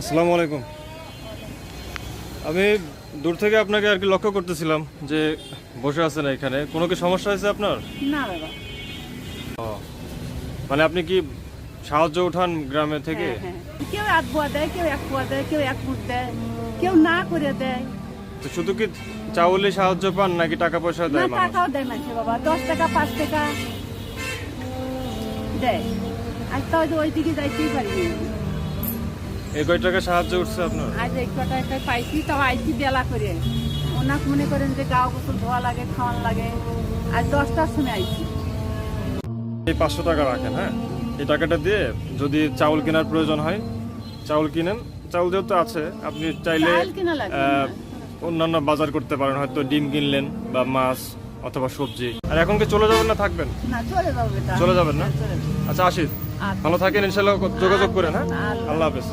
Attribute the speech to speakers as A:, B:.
A: আসসালামু আলাইকুম। আমি দূর থেকে আপনাকে আর কি লক্ষ্য করতেছিলাম যে বসে আছেন এখানে। কোনো কি সমস্যা হয়েছে আপনার?
B: না বাবা।
A: ও মানে আপনি কি সাহায্য উঠান গ্রামে থেকে?
B: হ্যাঁ, হ্যাঁ। কেউ এক পোয়া দেয় কেউ এক পোয়া দেয় কেউ এক ফুট দেয় কেউ না করে দেয়।
A: তো শুধু কি চাউলে সাহায্য পান নাকি টাকা পয়সা দেয় মানুষ?
B: টাকাও দেয় না বাবা। দশ টাকা পাঁচ টাকা দেয়। তাও যে ওই দিকে যাইতেই পারিনি।
A: এই কয় টাকা সাহায্য উঠছে আপনার?
B: আজ এক কটা একটা পাইছি তাও আইছি বেলা করে। ওনাকে মনে করেন যে গাও গোসল ধোয়া লাগে খাওয়ান লাগে। আজ দশটার সময় আইছি।
A: এই পাঁচশো টাকা রাখেন হ্যাঁ? এই টাকাটা দিয়ে যদি চাউল কেনার প্রয়োজন হয় চাউল কিনেন। চাউল যেহেতু আছে আপনি চাইলে অন্যান্য বাজার করতে পারেন হয়তো ডিম কিনলেন বা মাছ অথবা সবজি। আর এখন কি চলে যাবেন না থাকবেন?
B: চলে
A: যাবেন না? আচ্ছা আসি
B: আচ্ছা।
A: ভালো থাকেন ইনশাল্লাহ। যোগাযোগ করেন হ্যাঁ। আল্লাহ হাফেজ।